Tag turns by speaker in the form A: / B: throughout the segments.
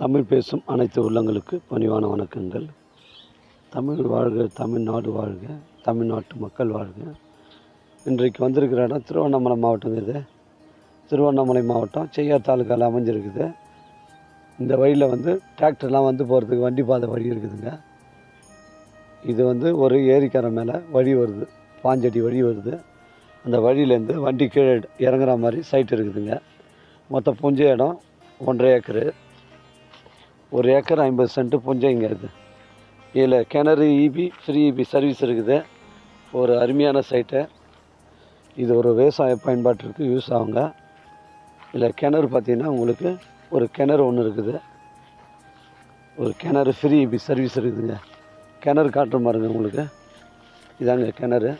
A: தமிழ் பேசும் அனைத்து உள்ளங்களுக்கு பணிவான வணக்கங்கள். தமிழ் வாழ்க தமிழ்நாடு வாழ்க தமிழ்நாட்டு மக்கள் வாழ்க. இன்றைக்கு வந்திருக்கிற இடம் திருவண்ணாமலை மாவட்டம் இது. திருவண்ணாமலை மாவட்டம் செய்யார் தாலுக்காவில் அமைஞ்சிருக்குது. இந்த வழியில் வந்து டிராக்டர்லாம் வந்து போகிறதுக்கு வண்டி பாதை வழி இருக்குதுங்க. இது வந்து ஒரு ஏரிக்கரை மேலே வழி வருது. பாஞ்சடி வழி வருது. அந்த வழியிலேருந்து வண்டி கீழே இறங்குற மாதிரி சைட் இருக்குதுங்க. மொத்தம் புஞ்ச இடம் ஒன்றரை ஏக்கரு. ஒரு ஏக்கர் ஐம்பது சென்ட்டு புஞ்சம் இங்கே இருக்குது இதில் கிணறு இபி ஃப்ரீ இபி சர்வீஸ் இருக்குது. ஒரு அருமையான சைட்டு இது ஒரு விவசாய பயன்பாட்டிற்கு யூஸ் ஆகுங்க. இதில் கிணறு பார்த்தீங்கன்னா உங்களுக்கு ஒரு கிணறு ஒன்று இருக்குது. ஒரு கிணறு ஃப்ரீ இபி சர்வீஸ் இருக்குதுங்க. கிணறு காட்டுற பாருங்க உங்களுக்கு. இதாங்க கிணறு.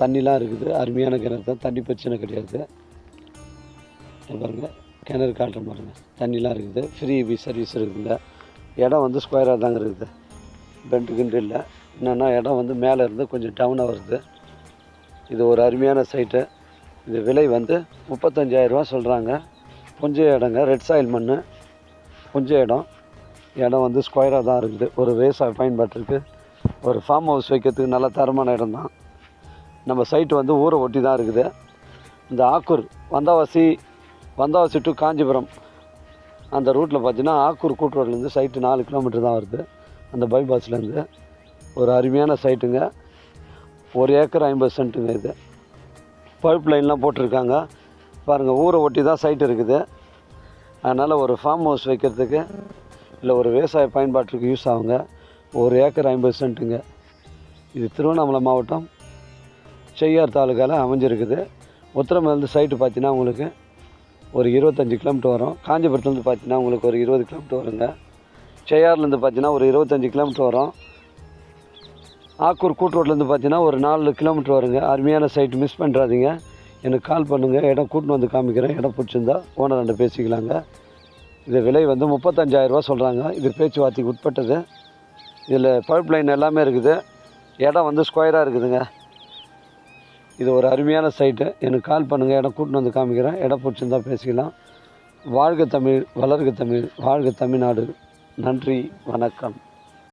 A: தண்ணிலாம் இருக்குது. அருமையான கிணறு தான். தண்ணி பிரச்சனை கிடையாது. பாருங்கள் கிணறு காட்டுற பாருங்க தண்ணிலாம் இருக்குது. ஃப்ரீ இபி சர்வீஸ் இருக்குதுங்க இடம் வந்து ஸ்கொயராக தாங்க இருக்குது. பெண்டு கிண்டு இல்லை. என்னென்னா இடம் வந்து மேலே இருந்து கொஞ்சம் டவுனாக வருது. இது ஒரு அருமையான சைட்டு இது விலை வந்து முப்பத்தஞ்சாயிரரூவா சொல்கிறாங்க புஞ்ச இடங்க ரெட் சாயில் மண் புஞ்ச இடம். இடம் வந்து ஸ்கொயராக தான் இருக்குது. ஒரு வேஸாக பயன்பாட்டிருக்கு. ஒரு ஃபார்ம் ஹவுஸ் வைக்கிறதுக்கு நல்ல தரமான இடம் தான். நம்ம சைட்டு வந்து ஊரை ஒட்டி தான் இருக்குது. இந்த ஆக்கூர் வந்தாவாசி வந்தாவாசி டு காஞ்சிபுரம். அந்த ரூட்டில் பார்த்தீங்கன்னா ஆக்கூர் கூட்டுரோட்லேருந்து சைட்டு நாலு கிலோமீட்டர் தான் வருது. அந்த பைபாஸ்லேருந்து ஒரு அருமையான சைட்டுங்க ஒரு ஏக்கர் ஐம்பது சென்ட்டுங்க இது. பைப் லைன்லாம் போட்டிருக்காங்க. பாருங்கள் ஊரை ஒட்டி தான் சைட் இருக்குது. அதனால் ஒரு ஃபார்ம் ஹவுஸ் வைக்கிறதுக்கு இல்லை ஒரு விவசாய பயன்பாட்டுக்கு யூஸ் ஆகுங்க. ஒரு ஏக்கர் ஐம்பது சென்ட்டுங்க. இது திருவண்ணாமலை மாவட்டம் செய்யார் தாலுக்காவில் அமைஞ்சிருக்குது. உத்தரமேலேருந்து சைட்டு பார்த்தீங்கன்னா உங்களுக்கு ஒரு இருபத்தஞ்சி கிலோமீட்டர் வரும். காஞ்சிபுரத்துலேருந்து பார்த்தீங்கன்னா உங்களுக்கு ஒரு இருபது கிலோமீட்டர் வருங்க. செய்யார்லேருந்து பார்த்தீங்கன்னா ஒரு இருபத்தஞ்சி கிலோமீட்டர் வரும். ஆக்கூர் கூட்டுரோட்லேருந்து பார்த்தீங்கன்னா ஒரு நாலு கிலோமீட்டர் வருங்க. அருமையான சைட்டு மிஸ் பண்ணுறாதீங்க எனக்கு கால் பண்ணுங்கள் இடம் கூட்டின்னு வந்து காமிக்கிறேன். இடம் பிடிச்சிருந்தா ஓனர் ரெண்டு பேசிக்கலாங்க. இது விலை வந்து முப்பத்தஞ்சாயிரரூபா சொல்கிறாங்க இது பேச்சுவார்த்தைக்கு உட்பட்டது. இதில் பைப் லைன் எல்லாமே இருக்குது. இடம் வந்து ஸ்கொயராக இருக்குதுங்க. இது ஒரு அருமையான சைட்டு எனக்கு கால் பண்ணுங்கள் இடம் கூட்டின்னு வந்து காமிக்கிறேன். இடம் பிடிச்சிருந்தா பேசிக்கலாம். வாழ்க தமிழ் வளர்க தமிழ் வாழ்க தமிழ்நாடு. நன்றி வணக்கம்.